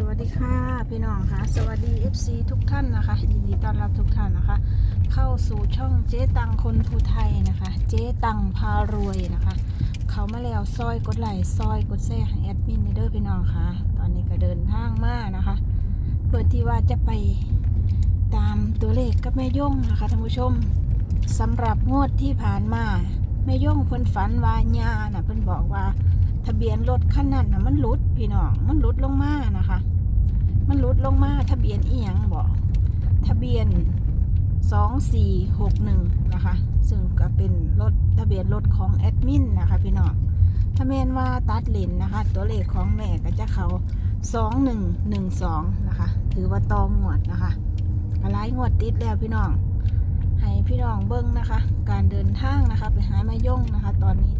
สวัสดีค่ะพี่น้องค่ะ สวัสดี FC ทุกท่านนะคะ ยินดีต้อนรับทุกท่านนะคะ เข้าสู่ช่องเจ๊ตังคนภูไทยนะคะ เจ๊ตังพารวยนะคะ เขามาแล้วซอยกดไหลซอยกดแชร์ให้แอดมินเด้อพี่น้องค่ะ ตอนนี้ก็เดินทางมานะคะ เพื่อที่ว่าจะไปตามตัวเลขกับแม่ย่งนะคะท่านผู้ชมสำหรับงวดที่ผ่านมาแม่ย่งเพิ่นฝันว่าญาน่ะเพิ่นบอกว่า ทะเบียนรถคันนั้นนะมันหลุดพี่น้อง มันหลุดลงมานะคะ มันหลุดลงมาทะเบียนอีหยังบอกทะเบียนสองสี่หกหนึ่งนะคะ ซึ่งก็เป็นรถทะเบียนรถของแอดมินนะคะ พี่น้องถ้าแม่นว่าตัดเลนนะคะ ตัวเลขของแม่ก็จะเขาสองหนึ่งหนึ่งสองนะคะ ถือว่าตองงวดนะคะกระไลงวดติดแล้วพี่น้องให้พี่น้องเบิ้งนะคะ การเดินทางนะคะ ไปหาแม่ย่งนะคะ ตอนนี้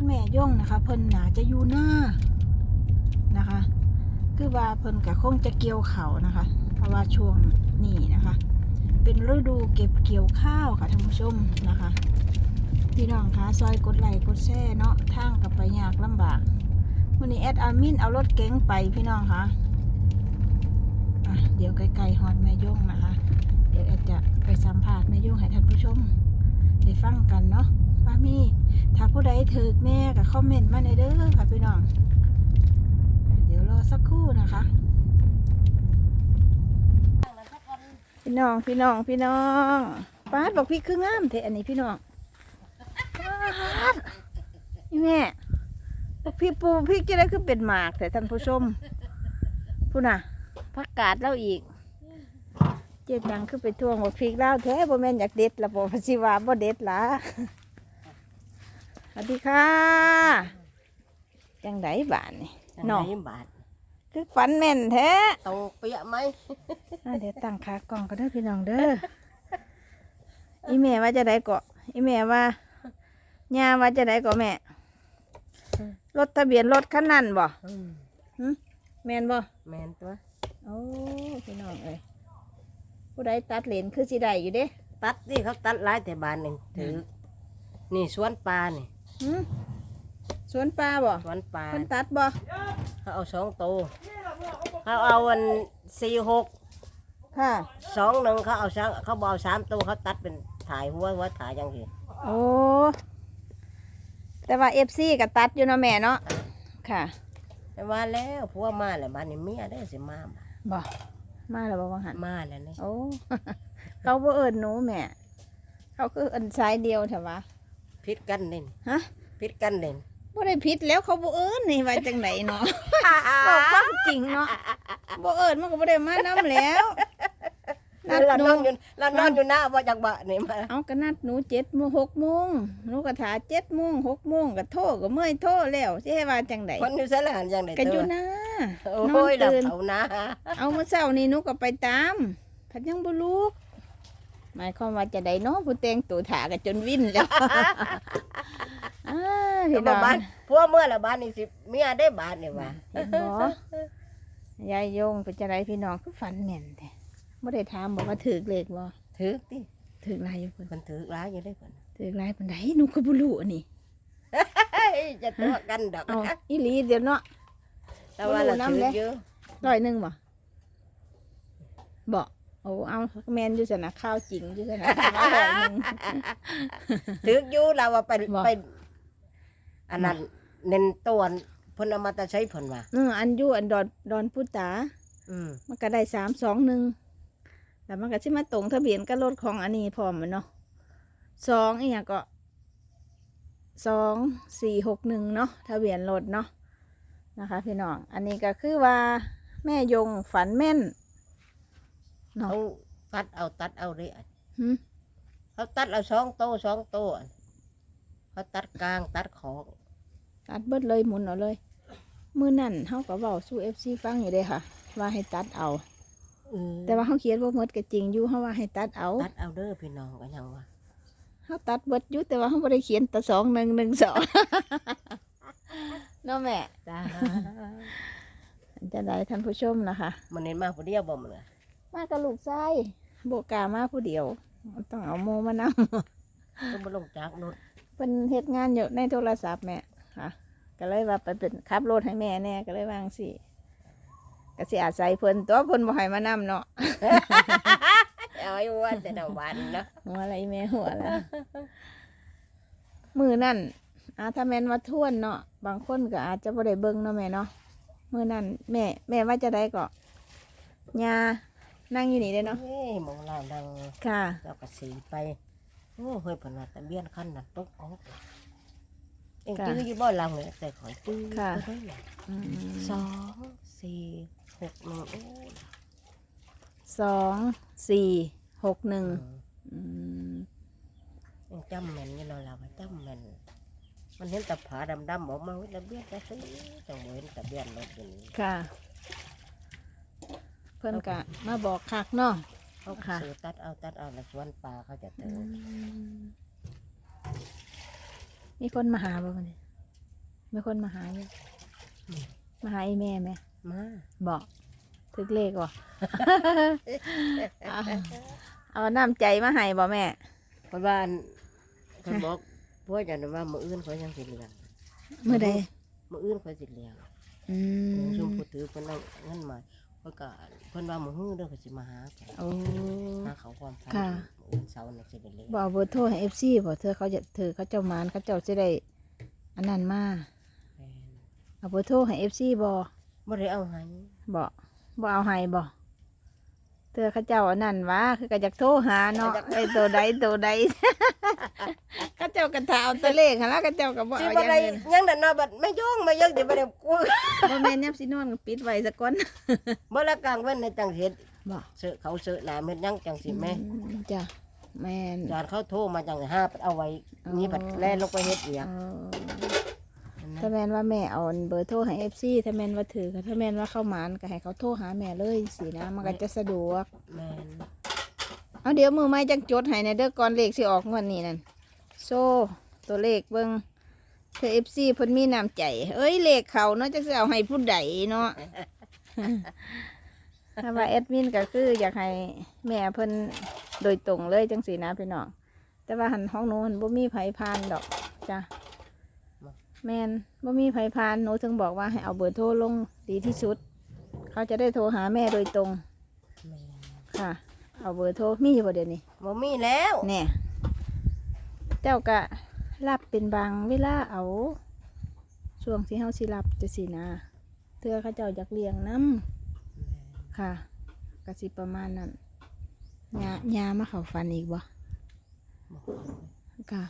คุณแม่ย่งนะคะ เพิ่นหนาจะอยู่หน้านะคะ คือว่าเพิ่นก็คงจะเกี่ยวเขานะคะ เพราะว่าช่วงนี้นะคะ เป็นฤดูเก็บเกี่ยวข้าวค่ะท่านผู้ชมนะคะพี่น้องคะซอยกดไหลกดแชร์เนาะทางกับไปยากลำบากวันนี้แอดอามินเอารถเก๋งไปพี่น้องคะะเดี๋ยวไกลๆฮอดแม่ย่งนะคะ เดี๋ยวแอดจะไปสัมภาษณ์แม่ย่งให้ท่านผู้ชมได้ฟังกันเนาะว่ามี ถ้าผู้ใดถือแม่ก็คอมเมนต์มาในเด้อค่ะพี่น้อง เดี๋ยวรอสักครู่นะคะ พี่น้องพี่น้องพี่น้องป้าดบอกพี่คืองามเทอันนี้พี่น้องป้าดนี่แม่บอกพี่ปูพี่จะได้คือเป็นหมากแต่ท่านผู้ชมพูดน่ะพักกาดเล่าอีกเจ็ดดังคือไปทวงบอกพริกเล่าวแท้บ่แม่นอยากเด็ดละบ่สิว่าบ่เด็ดละ วัสดีค่ะ จังไดบ้านนี่น้องเนาะบาทคือฝันแม่นแท้ตรงเปียไหมอะเดี๋ยวตั้งขากล่องก็ได้อพี่น้องเด้อ อีแม่ว่าจะได้เกาะอีแม่ว่าย่าว่าจะได้เกาะแม่ รถทะเบียนรถคันนั้นบ่อืมแม่นบ่แมนตัว โอ้พี่น้องเอ้ยผู้ใดตัดเลนคือสิได้อยู่เด้ ตัดนี่เขาตัดหลายแต่บานหนึ่งถือ นี่สวนปลานี่ หึสวนปลาบ่สวนปลาเพิ่นตัดบ่เขาเอาสองโตวเขาเอาวันสี่หกค่ะสองหนึ่งเขาเอาสามเขาบเอาสามตัวเขาตัดเป็นถ่ายหัวหัวถ่ายอยังสิโอ้แต่ว่าเอฟซีก็ตัดอยู่เนาะแม่เนาะค่ะแต่ว่าแล้วผัวมาแล้วบ้านนี้เมียได้อสิมาบ่บ่มาแล้วบ่วังหันมาแล้วนี่โอ้เขาบ่เอิ้นหนูแม่เขาคือเอิ้นสายเดียวเถอะวะ พิษกันเด่นฮะพิษกันเด่นบ่ได้ผิดแล้วเขาบ่เอิ้นนี่ว่าจังไดเนาะบอกความจริงเนาะบ่เอิ้นมันก็บ่ได้มานํแล้วนัดเราหนูนอนอยู่เรานอนอยู่หน้าบ่จักบะนี่มาเอาก็นัดหนู7โมง6โมงหนูก็ถา7โมง6โมงก็โทรก็เมื่อยโทรแล้วสิให้ว่าจังไดคนอยู่เสยละหันยังไดก็อเธยู่อนะโอ้ยนอนเราตื่นเขานะเอาเมื่อเช้านี้หนูก็ไปตามพัดยังบ่ลุก หมายความว่าจะได้เนาะผู้แต่งตัวถากันจนวิ่นแล้วอ้าพี่แต่น้ว่าองบ้านพวกเมื่อละบ้านนี่สิเมียได้บ้านนี่ว่าเห็นบ่ยายยงเป็นจะไรพี่น้องคือฝันแม่นแท้บ่ได้ถามบอกว่าถือเลขบ่ถือติถือลายอยู่เพิ่นคนถือร้ายอยู่ได้คนถือลายปานใดหนูก็บ่รู้อันนี้เฮ้ยจะตัวกันดอกเอาอีหลีเดี๋ยวเนาะแต่ว่าเราถือเยอะร้อยหนึงบ่บ่ โอ้เอาแม่นอยู่ซั่นน่ะข้าวจริงอยู่ซั่นน่ะร้อยหนึงถืออยู่เราว่าไปบ่ ไปอันนั้นเน้นตัวเพิ่นเอามาแตะใช้เพิ่นว่าเอออันอยู่อันดอนดอนพุตา อืมมันก็ได้สามสองหนึ่งแต่มันก็สิมาตรงทะเบียนกับรถของอันนี้พร้อมแมันเนาะสองอีกอย่างก็สองสี่หกหนึ่งเนาะทะเบียนรถเนาะนะคะ พี่น้อง อันนี้ก็คือว่าแม่ยงฝันแม่น เนาะเขาตัดเอาตัดเอาเลยหึเขาตัดเอาสองโตสองโตอันเขาตัดกลางตัดของตัดเบิดเลยหมุนเอาเลย มือนั่นเขาก็เบาสู้เอฟซีฟังอยู่เลยค่ะ ว่าให้ตัดเอา เออแต่ว่าเขาเขียนว่าหมดก็จริงอยู่เขาว่าให้ตัดเอาตัดเอาเด้อพี่น้องก็ยังว่าเขาตัดเบิดอยู่แต่ว่าเขาไม่ได้เขียนแต่สองหนึ่งหนึ่งสองเนาะแม่จ้า จะได้ท่านผู้ชมนะคะ มันเน้นมาผู้เดียวบ่มันน่ะ มากับลูกไส้โบกล้ามาผู้เดียว ต้องเอาโมมานต้องมาลงจากรถำเป็นเฮ็ดงานอยู่ในโทรศัพท์แม่ค่ะก็เลยว่าไปเป็นขับรถให้แม่แน่ก็เลยวาจั่งสิก็สิอาศัยเพิ่นตัวเพิ่นบ่ให้มานํเนาะเอาไว้ว่าแต่ละวันเนาะหัวอะไรแม่หัวละมือนั่นอาถ้าแม่นว่าทวนเนาะบางคนก็อาจจะบ่ได้เบิ่งเนาะแม่เนาะมือนั่นแม่ แม่ว่าจะได้ก็ยา นั่งอยู่นี่ได้เนาะเฮ้ยหมองเราดังค่ะ เรากระสีไป โอ้เฮ้ยเพนว่าตะเบียนขั้นน่ะตกออกเองค่ะจื้ออยู่บ่เราเนี่ยแต่ขอยจื้อค่ะ ก็ได้แหละอืมสองสี่หกหนึ่งโอ้ยสอง สี่ หกหนึ่งอืมอืมยังจำแม่นอยู่เราเราจำแม่นมันเห็นตะผาดำๆออกมาเว้ยตะเบียนจะซื้อจังบ่เห็นตะเบียนรถอยู่นี่ค่ะ เพิ่นกะมาบอกคักเนาะเขาค่ะ ซื้อตัดเอาตัดเอาแล้วสวนปลาเขาจะเติมมีคนมาหาบ่คนนี้มีคนมาหาอยู่มาหาอีแม่ไหมมาบอกถึกเลขบ่ เอาเอาน้ำใจมาให้บ่แม่เพราะว่าอันเขาบอกพวกอย่างนั้นว่ามืออื่นเขายังสิเลี้ยงเมื่อใดมืออื่นเขาสิเลี้ยงอืชมมพูถือเพิ่นเอาเงินมา เพิ่นก็เพิ่นว่ามือฮื้อเด้อเขาสิมาหากันโอ้ หาเขาความฝันค่ะ มื้ออื่นเสาร์น่ะสิได้เลี้ยงบอกเบอร์โทรให้ FC บ่เธอเขาจะเธอเขาเจ้ามานเขาเจ้าสิได้อันนั้นมาแม่นเอาเบอร์โทรให้ FC บ่บ่ได้เอาให้บ่บ่เอาให้บ่ เธอเขาเจ้าอันนั้นวะคือก็อยากโทรหาเนาะไอ้ตัวใดตัวใดเขาเจ้าก็ถาเอาตัวเลขหั่นละเขาเจ้าก็บ่สิเอาบ่อย่างได้อื่นยังนั่นเนาะบัดไม่ย่องไม่ยังสิบ่ได้กูบ่แม่นยับสินอนก็ปิดไว้ซะก่อน บ่ละกลางเว้นในจังสิเฮ็ดบ่ เสือเขาเสือหน้าเม็ดยังจังสิแม่อืมจ้ะแม่น จานเขาโทรมาจังหาเอาไว้อ๋อนี่บัดแล่นลงไปเฮ็ดอีหยังเออ ถ้าแม่นว่าแม่เอาเบอร์โทรให้ FC ถ้าแม่นว่าถือก็ถ้าแม่นว่าเข้าหมานก็ให้เขาโทรหาแม่เลยสินะ มันก็จะสะดวก แม่นเอาเดี๋ยวมือไม้จังจดให้ในเด้อก่อนเลขสิออกงวดนี้นั่นโซ่ตัวเลขเบิ่งเธอ FC เพิ่นมีน้ำใจ เอ้ยเลขเขาเนาะจังสิเอาให้ผู้ใดเนาะถ้าว่าแอดมินก็คืออยากให้แม่เพิ่นโดยตรงเลยจังสีนะพี่น้องแต่ว่าหันห้องหนูมันบ่มีไผพานดอกจ้ะแมน บ่มีไผพานหนูถึงบอกว่าให้เอาเบอร์โทรลงดีที่สุด เขาจะได้โทรหาแม่โดยตรง แม่นค่ะ เอาเบอร์โทรมีอยู่บ่เดี๋ยวนี้บ่มีแล้วเนี่ยเจ้าก็รับเป็นบางเวลาเอาช่วงที่เฮาสิรับจะสินะเทื่อเขาเจ้าอยากเลี้ยงน้ำค่ะก็สิประมาณนั้นยายามาเข้าฟันอีกบ่บ่ค่ะ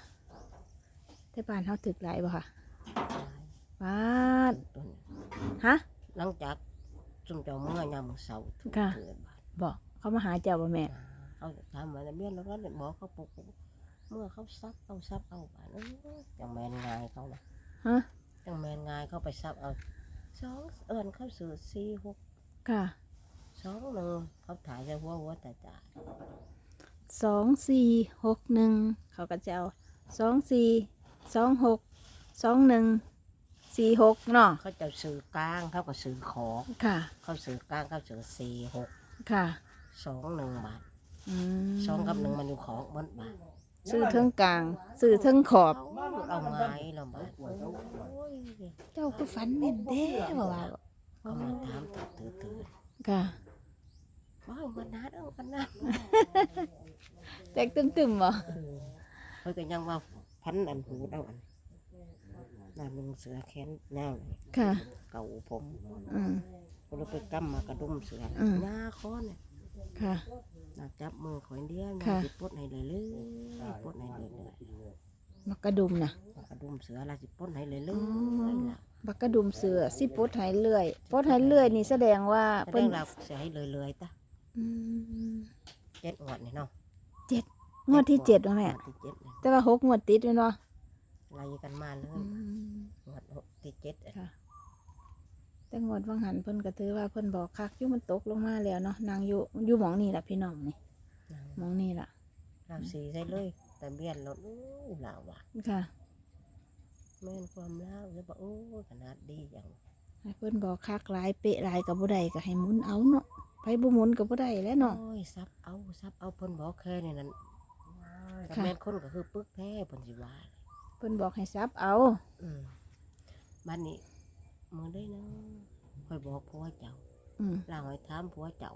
แต่บ้านเฮาถึกหลายบ่ค่ะ บ้านต้นฮะ หลังจากซุ่มเจ้าเมื่อยามมื้อเช้าทุกค่ะ เดือนบาทบอกเขามาหาเจ้าบ่แม่ เขาถามว่าเบี้ยนแล้วก็บอกเขาปลุกเมื่อเขาซับเอาซับเอาบาดเอ้ยจังแมนงายเขานะฮะ จังแมนงายเขาไปซับเอาสองเอิญเขาสื่อสี่หกค่ะสองหนึ่งเขาถ่ายใส่หัวหัวแต่จ่ายสองสี่หกหนึ่งเขาก็จะเอาสองสี่สองหกสองหนึ่ง สี่หกเนาะเขาจะสื่อกลางเขาก็สื่อขอค่ะ เขาสื่อกลางเขาสื่อสี่หกค่ะ สองหนึ่งบาทอืมสองกับหนึ่งมันอยู่ของมันบาทซื้อเทิงกลาง ซื้อเทิงขอบ เอาเอาไม้เราบาทโอ้ยเจ้าก็ฝันแม่นเด้บ่ว่าเขามาถามตื่นตื่นตื่นค่ะว้าวมันนัดเอามันนัดแตกตึมๆบ่เฮ้ยก็ยังว่าพันอันหูเอาอัน นั่นมึงเสือแขนแนวเลยค่ะเก่าผมอืมก็เลยไปกำมากระดุมเสืออืมหน้าคอเนี่ยค่ะ น่าจับมือข่อยเดียวค่ะ สิปลดให้เลยเลยปลดให้เลยเลยบักกระดุมนะกระดุมเสือลาสิปลดให้เลยเลยอ๋อล่ะบักกระดุมเสือสิปลดหายเลื่อยปลดหายเลื่อยนี่แสดงว่าแสดเพิ่นงเราเสือให้เลยเลยๆตะอืมเจ็ดงวดนี่เนาะงวดที่เจ็ดวะแม่งวดที่เจ็ดเนี่ยแต่ว่าหกงวดติดแม่นบ่ไล่กันมาเลยอืมงวด ที่เจ็ดอะค่ะ แต่งวดวังหันเพิ่นก็ถือว่าเพิ่นบอกคักอยู่มันตกลงมาแล้วเนาะนางอยู่อยู่หมองนี่ล่ะพี่น้องนี่หมองนี่ล่ะเราสีใส่เลยแต่เบี้ยนเราอู้ลาวว่ะค่ะแม่นความลาวแล้วบอกโอ้ขนาดดีอย่างให้เพิ่นบอกคักหลายเป๊ะหลายก็บ่ได้ก็ให้หมุนเอาเนาะไปบ่หมุนก็บ่ได้แหล้วเนาะโอ้ยซับเอาซับเอาเพิ่นบอกแค่นี้นั่นแต่ค่ะ แม่นคนก็คือปึกแท้เพิ่นสิว่าเพิ่นบอกให้ซับเอา อืม บ้านนี้มือได้เนาะค่อยบอกพ่อเจ้าอืมเราให้ถามผัวเจ้า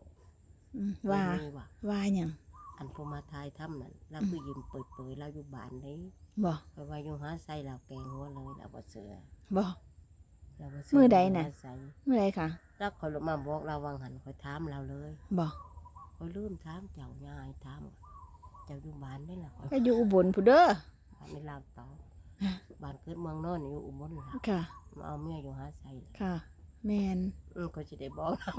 อืมว่ามีว่า ว่าหยังอันผู้มาทายถ้ำนั่นเราคือยิ้มเปิดๆเราอยู่บ้านนี้บ่ไปว่าอยู่หาใส่เราแกงหัวเลยเราบ่เสือบ่ เราบ่เสืมื้อใดน่ะหาใส่เมื่อไรค่ะแล้วคอยลงมาบอกเราวางหันคอยถามเราเลยบ่คอยลืมถามเจ้าย่ายถามเจ้าอยู่บ้านนี่ล่ะข้อยก็อยู่อุบลผู้เด้อบ้านในลาวตอบฮะ บ้านเกิดเมืองนอนอยู่อุบลล่ะค่ะ มาเอาเมียอยู่หาใส่ล่ะค่ะ แมนอืมก็สิได้บอกเรา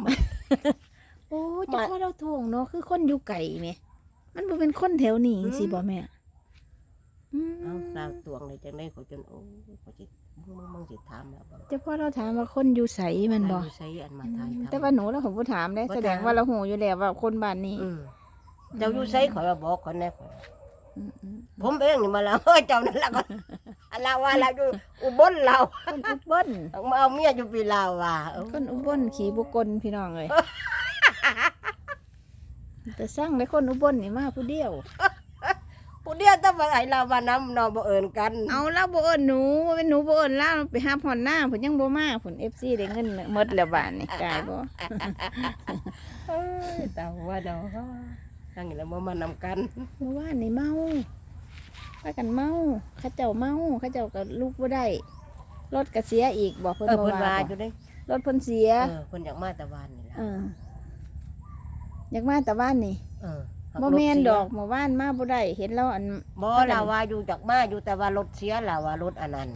โอ้เจะพ่อเราทวงเนาะคือคนอยู่ไก่แหมมันบ่เป็นคนแถวนี้สิบ่แม่อืมเอาเราตวงเลยจังได้ขอยจนโอ้ยขอยสิมึงมึงมึงสิถามแล้วบ่เจะพ่อเราถามว่าคนอยู่ไสมันบ่เราอยู่ใส่อันมาทายทำ แต่ว่าหนูเราผมบ่ถามได้บ่ถาม แสดงว่าเราหูอยู่แล้วว่าคนบ้านนี้อืมเจ้าอยู่ใส่ข่อยว่าบอกคนแน่ข่อยอืมอืมผมเองนี่มาแล้วเจ้านั่นละก็อัน เราว่าเราอยู่อุบลเราคนอุบลมาเอาเมียอยู่ปีลาวว่าเออคนอุบลขี่บุกกลพี่น้องเลยแต่สร้างได้คนอุบลนี่มาผู้เดียวผู้เดียวต้องมาไอเราว่านำนอนบ่เอินกัน เอาเล่าบ่เอิ้นหนูว่าเป็นหนูบ่เอิ้นล่าไปหาพอนหน้าผลยังบ่มาผล FC ได้เงินหมดแล้วบาทนี่กายบ่เอ้ยแต่ว่าเนาะทั้งนี้แล้วบ่มานำกันเมื่อวานนี่เมา พากันเมาเขาเจ้าเมาเขาเจ้าก็ลูกบ่ได้ รถก็เสียอีกบอกเพิ่นเออบ่เพิ่นว่าว่าอยู่บ่เด้รถเพิ่นเสีย เออเพิ่นอยากมาแต่วานนี่ล่ะเออ อยากมาแต่บ้านนี่เออบ่แม่นดอกเมื่อวานมาบ่ได้เห็นแล้วอัน บ่เราว่าอยู่จากมาอยู่แต่ว่ารถเสียเราว่ารถอันนั้น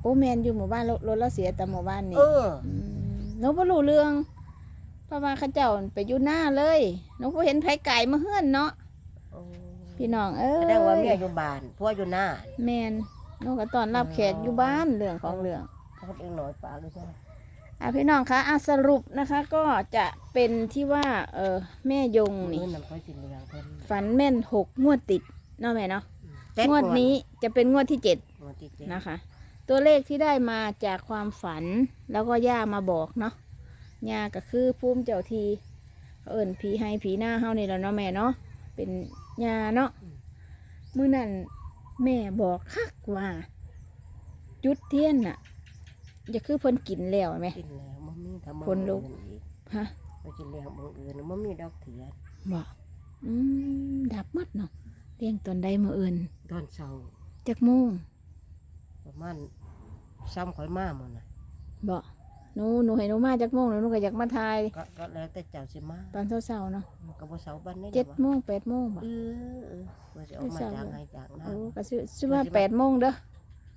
โอ้แม่นอยู่หมู่บ้านรถรถเราเสียแต่หมู่บ้านนี่เออ มหนูบ่รู้เรื่องเพราะว่าเขาเจ้าไปอยู่หน้าเลยหนูบ่เห็นไผไก่มาเฮือนเนาะ โอ้ พี่น้องเอ้ยแสดงว่าเมียอยู่บ้านผัวอยู่หน้าแม่นหนูก็ต้อนรับแขกอยู่บ้านเรื่องของเรื่องเขาเองหน่อยปากเลยใช่ไหมอะพี่น้องคะอะสรุปนะคะก็จะเป็นที่ว่าเออแม่ยงนี่นี่นำค่อยสิเลี้ยงเพิ่นฝันแม่นหกงวดติดเนาะแม่เนาะเจ็งวดนี้จะเป็นงวดที่เจ็ดงวดที่เจ็ดนะคะ ตัวเลขที่ได้มาจากความฝันแล้วก็ย่ามาบอกเนาะย่าก็คือภูมิเจ้าทีเอิญผีให้ผีหน้าเฮานี่แหล้วเนาะแม่เนาะเป็น ย่าเนาะมื้อนั้นแม่บอกคักว่า จุดเทียนน่ะจะคือเพิ่นกินแล้วไหม กินแล้วมันมีทำคนลุกอีกฮะไปกินเลี้ยงบางอื่นมันมีดอกเถื่อนบอกอืมดับหมดเนาะเลี้ยงตอนใดมื้ออื่นตอนเช้าจักโมงประมาณซ้ำข่อยมาหมดน่ะบอก หนูหนูให้หนูมาจักโมงหนูหนูก็อยากมาทายก็ก็แล้วแต่เจ้าสิมาตอนเช้าๆเนาะมันก็บ่เสาบ้านนี่เจ็ดหรอโมวะงแปดโมงบ่เออเออว่าจะออกมาจากไงจากหน้าโอ้ก็ซื้อซื้อมาแปดโมงเด้อ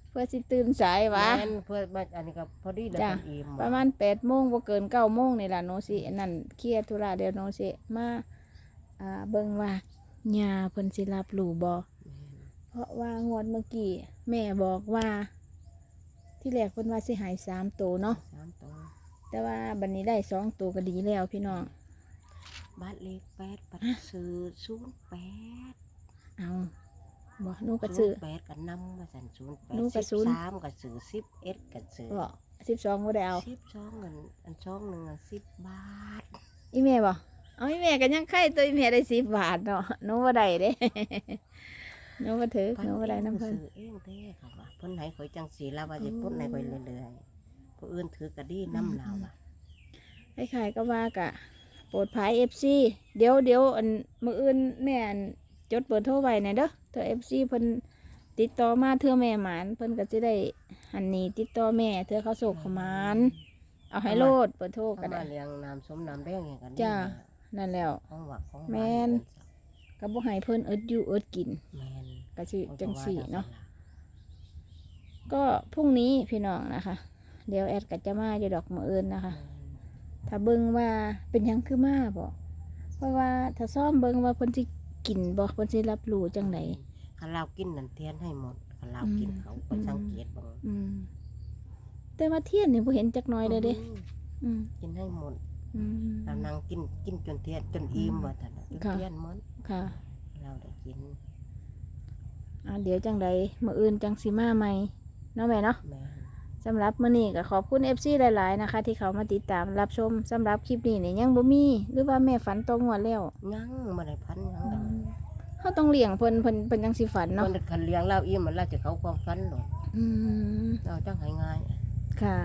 เพื่อสิตื่นสายวะแม่นเพื่อมาอันนี้ก็พอดีเลยจ้ะคนอิ่มประมาณแปดโมงบ่เกินเก้าโมงนี่ล่ะโนสิอันนั่นเคลียร์ธุระเดี๋ยวโนสิมาอ่าเบิ่งว่าญาเพิ่นสิรับรู้บ่เพราะว่างวดเมื่อกี้แม่บอกว่า ที่แรกเพิ่นว่าสิใหายสามตัวเนาะสามตัวแต่ว่าบัดนี้ได้สองตัวก็ดีแล้วพี่น้องบ้านเลขแปดปัดซื้อศูนย์แปดเอาบ่หนูก็ศูซื้อนย์แปดกันนำมาสั่นศูนย์แปดหนูก็สิบศูนย์สามก็ซื้อสิบเอ็ดก็ซื้อบ่สิบสองบ่ได้เอาสิบสองเงินอันสองหนึ่งอะสิบบาทอีแม่บ่เอาอีแม่ก็ยังไข่ตัวอีแม่ได้สิบบาทเนาะหนูบ่ได้เด้ หนูบ่ถือหนูบ่ได้น้ำเพิ่นซื้อเองเด้เขาว่าเพิ่นไหนข่อยจังสีลาวว่าจะพุ่นไหนข่อยเรื่อยๆผู้อื่นถือกระดีน้ำลาวอะคล้ายๆก็ว่ากะโปรดภาย FC เดี๋ยวเดี๋ยวอันมื้ออื่นแม่อันจดเบอร์โทรไว้หน่อยเด้อเธอ FC เพิ่นติดต่อมาเธอแม่หมานเพิ่นก็สิได้หันนี้ติดต่อแม่เธอเขาโศกเขาหมานเอาให้โลดเบอร์โทรก็เขาได้มาเลี้ยงน้ำสมน้ำแดงอย่างกันจ้ะนั่นแล้วของหวักของแม่นก็บ่ให้เพิ่นเอิดอยู่เอิดกินแม่ นก็สิเขาจังว่สี่จัเนาะล่ก็พรุ่งนี้พี่น้องนะคะ เดี๋ยวแอดก็จะมาอยู่ดอกมื้ออื่นนะคะ ถ้าเบิ่งว่าเป็นหยังคือมาบ่เพราะว่าถ้าซ่อมเบิ่งว่าเพิ่นสิกินบ่เพิ่นสิรับรู้จังไดคันเรากินนั่นเทียนให้หมดคันเราอืมกินเขาไปอืมสังเกตเบ้างอืมแต่ว่าเทียนนี่บ่เห็นจักหน้อยเลยเด้อืมกินให้หมดอืมเรานั่งกินกินจนเทียนจนอิ่มว่าแต่ละจนค่ะเทียนหมดค่ะเราได้กิน อ่าเดี๋ยวจังใดมื้ออื่นจังสิมาใหม่เนาะแม่เนาะแม่นสำหรับมื้อนี้ก็ขอบคุณ FC หลาย ๆ นะคะ ที่เขามาติดตามรับชมสำหรับคลิปนี้นี่ยังบ่มีหรือว่าแม่ฝันตรงงวดแล้วยังมาได้พันยังดังเฮาต้องเลี้ยงเพิ่นเพิ่นเพิ่นจังสิฝันคเนาะนคันเลี้ยงเราอิ่มมันเราจะเขาความฝันหรอกอืม เราจังให้ง่ายค่ะ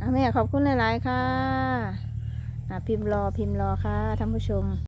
อะแม่ขอบคุณหลาย ๆ ค่ะอะพิมพ์รอพิมพ์รอค่ะท่านผู้ชม